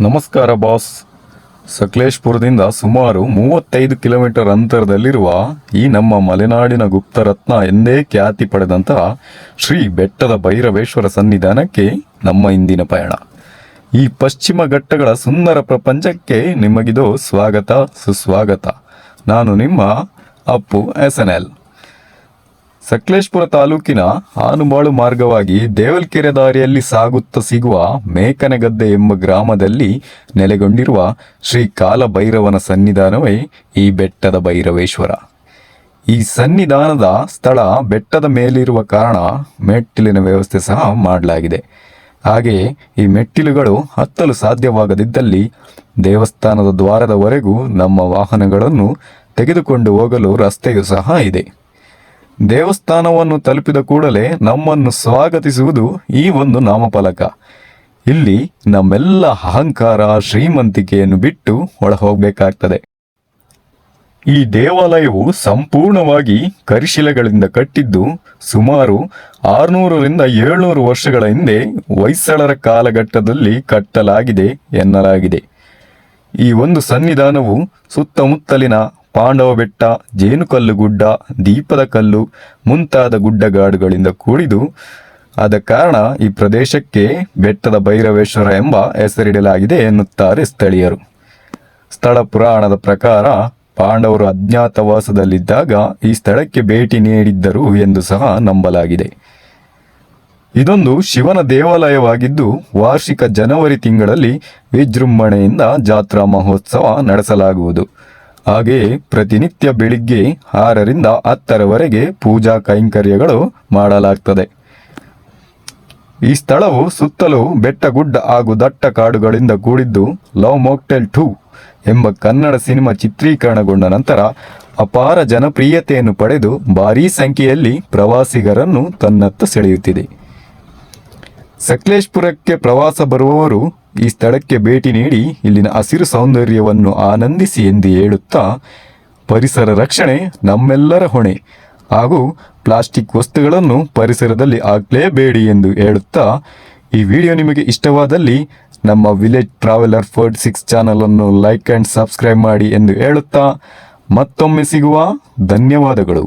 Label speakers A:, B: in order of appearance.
A: ನಮಸ್ಕಾರ, ಬಾಸ್. ಸಕಲೇಶ್ಪುರದಿಂದ ಸುಮಾರು ಮೂವತ್ತೈದು ಕಿಲೋಮೀಟರ್ ಅಂತರದಲ್ಲಿರುವ ಈ ನಮ್ಮ ಮಲೆನಾಡಿನ ಗುಪ್ತರತ್ನ ಎಂದೇ ಖ್ಯಾತಿ ಪಡೆದಂತಹ ಶ್ರೀ ಬೆಟ್ಟದ ಭೈರವೇಶ್ವರ ಸನ್ನಿಧಾನಕ್ಕೆ ನಮ್ಮ ಇಂದಿನ ಪಯಣ. ಈ ಪಶ್ಚಿಮ ಘಟ್ಟಗಳ ಸುಂದರ ಪ್ರಪಂಚಕ್ಕೆ ನಿಮಗಿದು ಸ್ವಾಗತ, ಸುಸ್ವಾಗತ. ನಾನು ನಿಮ್ಮ Appu S N L. Sakleshpur ತಾಲೂಕಿನ ಹಾನುಮಾಳು ಮಾರ್ಗವಾಗಿ ದೇವಲ್ಕೆರೆ ದಾರಿಯಲ್ಲಿ ಸಾಗುತ್ತ ಸಿಗುವ ಮೇಕನಗದ್ದೆ ಎಂಬ ಗ್ರಾಮದಲ್ಲಿ ನೆಲೆಗೊಂಡಿರುವ ಶ್ರೀ ಕಾಲಭೈರವನ ಸನ್ನಿಧಾನವೇ ಈ ಬೆಟ್ಟದ ಭೈರವೇಶ್ವರ. ಈ ಸನ್ನಿಧಾನದ ಸ್ಥಳ ಬೆಟ್ಟದ ಮೇಲಿರುವ ಕಾರಣ ಮೆಟ್ಟಿಲಿನ ವ್ಯವಸ್ಥೆ ಸಹ ಮಾಡಲಾಗಿದೆ. ಹಾಗೆಯೇ ಈ ಮೆಟ್ಟಿಲುಗಳು ಹತ್ತಲು ಸಾಧ್ಯವಾಗದಿದ್ದಲ್ಲಿ ದೇವಸ್ಥಾನದ ದ್ವಾರದವರೆಗೂ ನಮ್ಮ ವಾಹನಗಳನ್ನು ತೆಗೆದುಕೊಂಡು ಹೋಗಲು ರಸ್ತೆಯೂ ಸಹ ಇದೆ. ದೇವಸ್ಥಾನವನ್ನು ತಲುಪಿದ ಕೂಡಲೇ ನಮ್ಮನ್ನು ಸ್ವಾಗತಿಸುವುದು ಈ ಒಂದು ನಾಮಫಲಕ. ಇಲ್ಲಿ ನಮ್ಮೆಲ್ಲ ಅಹಂಕಾರ ಶ್ರೀಮಂತಿಕೆಯನ್ನು ಬಿಟ್ಟು ಒಳಹೋಗಬೇಕಾಗ್ತದೆ. ಈ ದೇವಾಲಯವು ಸಂಪೂರ್ಣವಾಗಿ ಕರಿಶಿಲೆಗಳಿಂದ ಕಟ್ಟಿದ್ದು ಸುಮಾರು ಆರುನೂರರಿಂದ ಏಳ್ನೂರು ವರ್ಷಗಳ ಹಿಂದೆ ಹೊಯ್ಸಳರ ಕಾಲಘಟ್ಟದಲ್ಲಿ ಕಟ್ಟಲಾಗಿದೆ ಎನ್ನಲಾಗಿದೆ. ಈ ಒಂದು ಸನ್ನಿಧಾನವು ಸುತ್ತಮುತ್ತಲಿನ ಪಾಂಡವ ಬೆಟ್ಟ, ಜೇನುಕಲ್ಲು ಗುಡ್ಡ, ದೀಪದ ಕಲ್ಲು, ಮುಂತಾದ ಗುಡ್ಡಗಾಡುಗಳಿಂದ ಕೂಡಿದು, ಆದ ಕಾರಣ ಈ ಪ್ರದೇಶಕ್ಕೆ ಬೆಟ್ಟದ ಭೈರವೇಶ್ವರ ಎಂಬ ಹೆಸರಿಡಲಾಗಿದೆ ಎನ್ನುತ್ತಾರೆ ಸ್ಥಳೀಯರು. ಸ್ಥಳ ಪುರಾಣದ ಪ್ರಕಾರ ಪಾಂಡವರು ಅಜ್ಞಾತವಾಸದಲ್ಲಿದ್ದಾಗ ಈ ಸ್ಥಳಕ್ಕೆ ಭೇಟಿ ನೀಡಿದ್ದರು ಎಂದು ಸಹ ನಂಬಲಾಗಿದೆ. ಇದೊಂದು ಶಿವನ ದೇವಾಲಯವಾಗಿದ್ದು, ವಾರ್ಷಿಕ ಜನವರಿ ತಿಂಗಳಲ್ಲಿ ವಿಜೃಂಭಣೆಯಿಂದ ಜಾತ್ರಾ ಮಹೋತ್ಸವ ನಡೆಸಲಾಗುವುದು. ಹಾಗೆಯೇ ಪ್ರತಿನಿತ್ಯ ಬೆಳಿಗ್ಗೆ ಆರರಿಂದ ಹತ್ತರವರೆಗೆ ಪೂಜಾ ಕೈಂಕರ್ಯಗಳು ಮಾಡಲಾಗ್ತದೆ. ಈ ಸ್ಥಳವು ಸುತ್ತಲೂ ಬೆಟ್ಟ ಗುಡ್ಡ ಹಾಗೂ ದಟ್ಟ ಕಾಡುಗಳಿಂದ ಕೂಡಿದ್ದು ಲವ್ ಮೋಕ್ಟೆಲ್ ಟೂ ಎಂಬ ಕನ್ನಡ ಸಿನಿಮಾ ಚಿತ್ರೀಕರಣಗೊಂಡ ನಂತರ ಅಪಾರ ಜನಪ್ರಿಯತೆಯನ್ನು ಪಡೆದು ಭಾರೀ ಸಂಖ್ಯೆಯಲ್ಲಿ ಪ್ರವಾಸಿಗರನ್ನು ತನ್ನತ್ತ ಸೆಳೆಯುತ್ತಿದೆ. ಸಕಲೇಶ್ಪುರಕ್ಕೆ ಪ್ರವಾಸ ಬರುವವರು ಈ ಸ್ಥಳಕ್ಕೆ ಭೇಟಿ ನೀಡಿ ಇಲ್ಲಿನ ಹಸಿರು ಸೌಂದರ್ಯವನ್ನು ಆನಂದಿಸಿ ಎಂದು ಹೇಳುತ್ತಾ, ಪರಿಸರ ರಕ್ಷಣೆ ನಮ್ಮೆಲ್ಲರ ಹೊಣೆ ಹಾಗೂ ಪ್ಲಾಸ್ಟಿಕ್ ವಸ್ತುಗಳನ್ನು ಪರಿಸರದಲ್ಲಿ ಹಾಕಲೇಬೇಡಿ ಎಂದು ಹೇಳುತ್ತಾ, ಈ ವಿಡಿಯೋ ನಿಮಗೆ ಇಷ್ಟವಾದಲ್ಲಿ ನಮ್ಮ ವಿಲೇಜ್ ಟ್ರಾವೆಲರ್ ಫೋರ್ಟ್ ಸಿಕ್ಸ್ ಚಾನಲನ್ನು ಲೈಕ್ ಆ್ಯಂಡ್ ಸಬ್ಸ್ಕ್ರೈಬ್ ಮಾಡಿ ಎಂದು ಹೇಳುತ್ತಾ, ಮತ್ತೊಮ್ಮೆ ಸಿಗುವ ಧನ್ಯವಾದಗಳು.